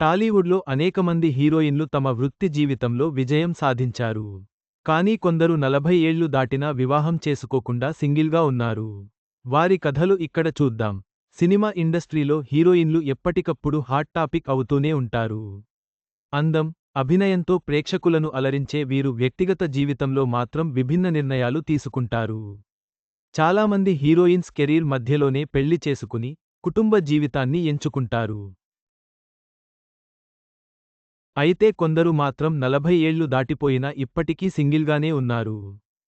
టాలీవుడ్లో అనేకమంది హీరోయిన్లు తమ వృత్తి జీవితంలో విజయం సాధించారు. కానీ కొందరు నలభై ఏళ్ళు దాటినా వివాహం చేసుకోకుండా సింగిల్గా ఉన్నారు. వారి కథలు ఇక్కడ చూద్దాం. సినిమా ఇండస్ట్రీలో హీరోయిన్లు ఎప్పటికప్పుడు హాట్ టాపిక్ అవుతూనే ఉంటారు. అందం అభినయంతో ప్రేక్షకులను అలరించే వీరు వ్యక్తిగత జీవితంలో మాత్రం విభిన్న నిర్ణయాలు తీసుకుంటారు. చాలామంది హీరోయిన్స్ కెరీర్ మధ్యలోనే పెళ్ళి చేసుకుని కుటుంబ జీవితాన్ని ఎంచుకుంటారు. అయితే కొందరు మాత్రం నలభై ఏళ్ళు దాటిపోయినా ఇప్పటికీ సింగిల్గానే ఉన్నారు.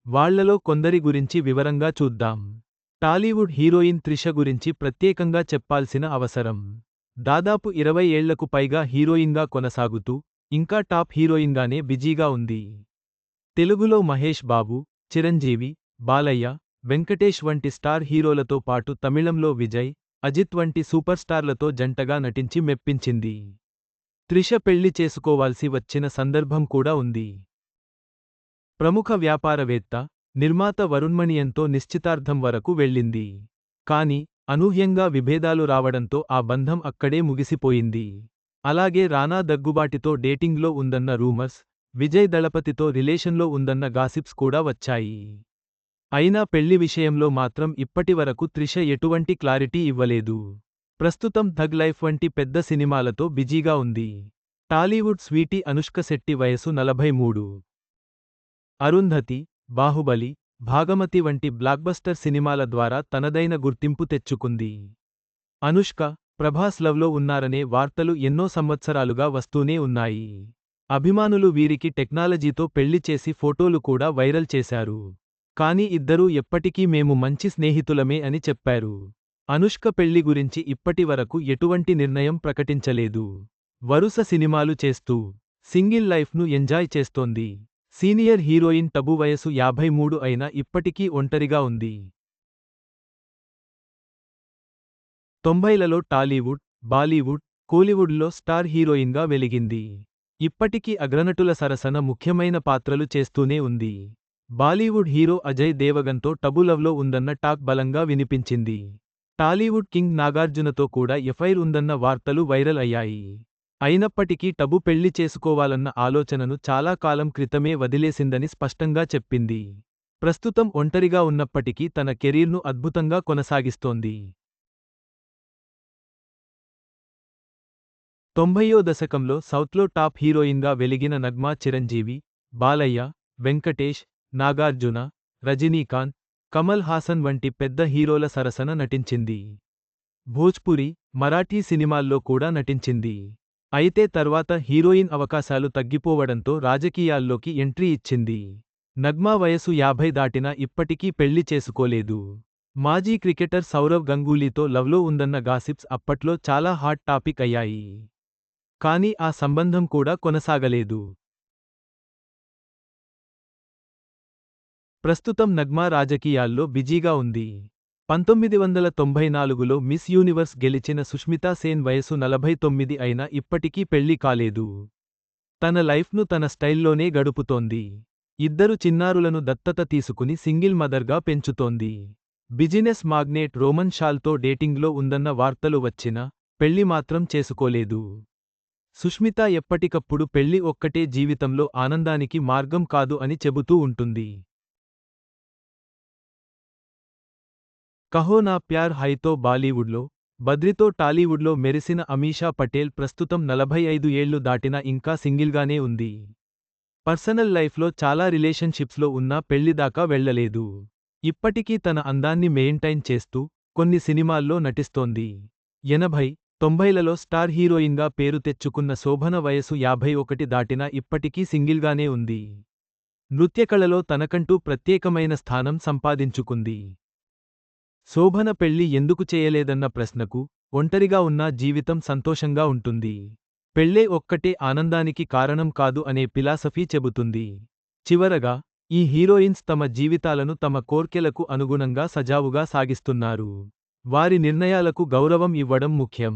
వాళ్ళలో కొందరి గురించి వివరంగా చూద్దాం. టాలీవుడ్ హీరోయిన్ త్రిష గురించి ప్రత్యేకంగా చెప్పాల్సిన అవసరం. దాదాపు ఇరవై ఏళ్ళకు పైగా హీరోయిన్గా కొనసాగుతూ ఇంకా టాప్ హీరోయిన్గానే బిజీగా ఉంది. తెలుగులో మహేష్ బాబు చిరంజీవి బాలయ్య వెంకటేష్ వంటి స్టార్ హీరోలతో పాటు తమిళంలో విజయ్ అజిత్ వంటి సూపర్ స్టార్లతో జంటగా నటించి మెప్పించింది. త్రిష పెళ్ళి చేసుకోవాల్సి వచ్చిన సందర్భం కూడా ఉంది. ప్రముఖ వ్యాపారవేత్త నిర్మాత వరుణ్మణియంతో నిశ్చితార్థం వరకు వెళ్ళింది. కాని అనూహ్యంగా విభేదాలు రావడంతో ఆ బంధం అక్కడే ముగిసిపోయింది. అలాగే రానా దగ్గుబాటితో డేటింగ్లో ఉందన్న రూమర్స్ విజయ్ దళపతితో రిలేషన్లో ఉందన్న గాసిప్స్ కూడా వచ్చాయి. అయినా పెళ్ళి విషయంలో మాత్రం ఇప్పటివరకు త్రిష ఎటువంటి క్లారిటీ ఇవ్వలేదు. ప్రస్తుతం థగ్ లైఫ్ వంటి పెద్ద సినిమాలతో బిజీగా ఉంది. టాలీవుడ్ స్వీటీ అనుష్క శెట్టి వయసు నలభై మూడు. అరుంధతి బాహుబలి భాగమతి వంటి బ్లాక్బస్టర్ సినిమాల ద్వారా తనదైన గుర్తింపు తెచ్చుకుంది. అనుష్క ప్రభాస్ లవ్లో ఉన్నారనే వార్తలు ఎన్నో సంవత్సరాలుగా వస్తూనే ఉన్నాయి. అభిమానులు వీరికి టెక్నాలజీతో పెళ్ళి చేసి ఫోటోలు కూడా వైరల్ చేశారు. కాని ఇద్దరూ ఎప్పటికీ మేము మంచి స్నేహితులమే అని చెప్పారు. అనుష్క పెళ్ళి గురించి ఇప్పటివరకు ఎటువంటి నిర్ణయం ప్రకటించలేదు. వరుస సినిమాలు చేస్తూ సింగిల్ లైఫ్ను ఎంజాయ్ చేస్తోంది. సీనియర్ హీరోయిన్ టబు వయసు యాభై మూడు అయినా ఇప్పటికీ ఒంటరిగా ఉంది. తొంభైలలో టాలీవుడ్ బాలీవుడ్ కోలీవుడ్లో స్టార్ హీరోయిన్గా వెలిగింది. ఇప్పటికీ అగ్రనటుల సరసన ముఖ్యమైన పాత్రలు చేస్తూనే ఉంది. బాలీవుడ్ హీరో అజయ్ దేవగన్తో టబులవ్లో ఉందన్న టాక్ బలంగా వినిపించింది. టాలీవుడ్ కింగ్ నాగార్జునతో కూడా ఎఫైర్ ఉందన్న వార్తలు వైరల్ అయ్యాయి. అయినప్పటికీ టబు పెళ్ళి చేసుకోవాలన్న ఆలోచనను చాలా కాలం క్రితమే వదిలేసిందని స్పష్టంగా చెప్పింది. ప్రస్తుతం ఒంటరిగా ఉన్నప్పటికీ తన కెరీర్ను అద్భుతంగా కొనసాగిస్తోంది. తొంభయో దశకంలో సౌత్లో టాప్ హీరోయిన్గా వెలిగిన నగ్మా చిరంజీవి బాలయ్య వెంకటేష్ నాగార్జున రజనీకాంత్ కమల్ హాసన్ వంటి పెద్ద హీరోల సరసన నటించింది. భోజ్పురి మరాఠీ సినిమాల్లో కూడా నటించింది. అయితే తర్వాత హీరోయిన్ అవకాశాలు తగ్గిపోవడంతో రాజకీయాల్లోకి ఎంట్రీ ఇచ్చింది. నగ్మా వయసు యాభై దాటినా ఇప్పటికీ పెళ్ళి చేసుకోలేదు. మాజీ క్రికెటర్ సౌరవ్ గంగూలీతో లవ్లో ఉందన్న గాసిప్స్ అప్పట్లో చాలా హాట్ టాపిక్ అయ్యాయి. కానీ ఆ సంబంధం కూడా కొనసాగలేదు. ప్రస్తుతం నగ్మా రాజకీయాల్లో బిజీగా ఉంది. పంతొమ్మిది వందల తొంభై నాలుగులో మిస్ యూనివర్స్ గెలిచిన సుష్మితా సేన్ వయసు నలభై తొమ్మిది అయినా ఇప్పటికీ పెళ్ళి కాలేదు. తన లైఫ్ను తన స్టైల్లోనే గడుపుతోంది. ఇద్దరు చిన్నారులను దత్తత తీసుకుని సింగిల్ మదర్గా పెంచుతోంది. బిజినెస్ మాగ్నేట్ రోమన్ షాల్తో డేటింగ్లో ఉందన్న వార్తలు వచ్చినా పెళ్ళి మాత్రం చేసుకోలేదు. సుష్మిత ఎప్పటికప్పుడు పెళ్ళి ఒక్కటే జీవితంలో ఆనందానికి మార్గం కాదు అని చెబుతూ ఉంటుంది. కహో నా ప్యార్ హైతో బాలీవుడ్లో బద్రితో టాలీవుడ్లో మెరిసిన అమీషా పటేల్ ప్రస్తుతం నలభై ఐదు ఏళ్ళు దాటినా ఇంకా సింగిల్గానే ఉంది. పర్సనల్ లైఫ్లో చాలా రిలేషన్షిప్స్లో ఉన్నా పెళ్ళిదాకా వెళ్ళలేదు ఇప్పటికీ తన అందాన్ని మెయింటైన్ చేస్తూ కొన్ని సినిమాల్లో నటిస్తోంది. ఎనభై తొంభైలలో స్టార్ హీరోయిన్గా పేరు తెచ్చుకున్న శోభన వయసు యాభై ఒకటి దాటినా ఇప్పటికీ సింగిల్గానే ఉంది. నృత్యకళలో తనకంటూ ప్రత్యేకమైన స్థానం సంపాదించుకుంది. శోభన పెళ్ళి ఎందుకు చేయలేదన్న ప్రశ్నకు ఒంటరిగా ఉన్నా జీవితం సంతోషంగా ఉంటుంది. పెళ్ళే ఒక్కటే ఆనందానికి కారణం కాదు అనే ఫిలాసఫీ చెబుతుంది. చివరగా ఈ హీరోయిన్స్ తమ జీవితాలను తమ కోర్కెలకు అనుగుణంగా సజావుగా సాగిస్తున్నారు. వారి నిర్ణయాలకు గౌరవం ఇవ్వడం ముఖ్యం.